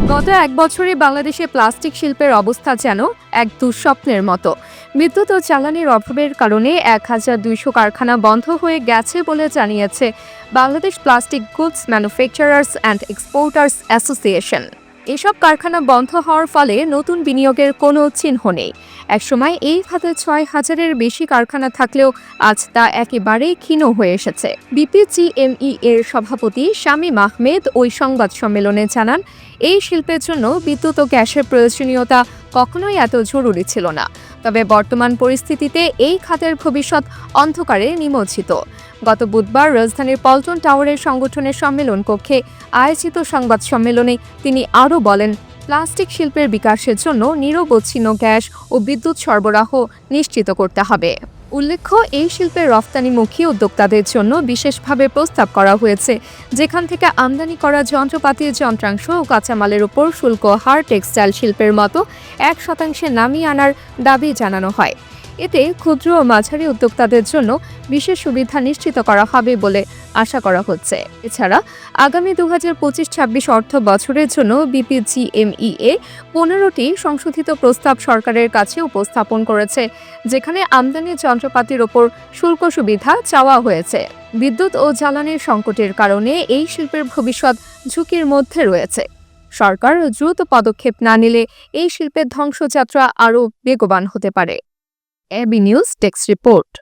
গত এক বছরে বাংলাদেশে প্লাস্টিক শিল্পের অবস্থা যেন এক দুঃস্বপ্নের মতো। বিদ্যুৎ ও চালানির অভাবের কারণে এক হাজার দুইশো কারখানা বন্ধ হয়ে গেছে বলে জানিয়েছে Bangladesh plastic goods manufacturers and exporters association. এসব কারখানা বন্ধ হওয়ার ফলে নতুন বিনিয়োগের কোনো চিহ্ন নেই। একসময় এই খাতে ছয় হাজারের বেশি কারখানা থাকলেও আজ তা একেবারেই ক্ষীণ হয়ে এসেছে। বিপিজিএমই এর সভাপতি শামীম আহমেদ ওই সংবাদ সম্মেলনে জানান, এই শিল্পের জন্য বিদ্যুৎ ও গ্যাসের প্রয়োজনীয়তা কখনোই এত জরুরি ছিল না। তবে বর্তমান পরিস্থিতিতে এই খাতের ভবিষ্যৎ অন্ধকারে নিমজ্জিত। গত বুধবার রাজধানীর পল্টন টাওয়ারের সংগঠনের সম্মেলন কক্ষে আয়োজিত সংবাদ সম্মেলনে তিনি আরও বলেন প্লাস্টিক শিল্পের বিকাশের জন্য নিরবচ্ছিন্ন গ্যাস ও বিদ্যুৎ সরবরাহ নিশ্চিত করতে হবে। উল্লেখ্য, এই শিল্পের রফতানিমুখী উদ্যোক্তাদের জন্য বিশেষভাবে প্রস্তাব করা হয়েছে, যেখান থেকে আমদানি করা যন্ত্রপাতির যন্ত্রাংশ ও কাঁচামালের উপর শুল্ক, হার, টেক্সটাইল শিল্পের মতো এক শতাংশে নামিয়ে আনার দাবি জানানো হয়। এতে ক্ষুদ্র ও মাঝারি উদ্যোক্তাদের জন্য বিশেষ সুবিধা নিশ্চিত করা হবে বলে আশা করা হচ্ছে। এছাড়া আগামী দু হাজার পঁচিশ ছাব্বিশ অর্থ বছরের জন্য বিপিজিএমইএ পনেরোটি সংশোধিত প্রস্তাব সরকারের কাছে উপস্থাপন করেছে, যেখানে আমদানি যন্ত্রপাতির ওপর শুল্ক সুবিধা চাওয়া হয়েছে। বিদ্যুৎ ও জ্বালানির সংকটের কারণে এই শিল্পের ভবিষ্যৎ ঝুঁকির মধ্যে রয়েছে। সরকার দ্রুত পদক্ষেপ না নিলে এই শিল্পের ধ্বংসযাত্রা আরও বেগবান হতে পারে। AB News Text Report.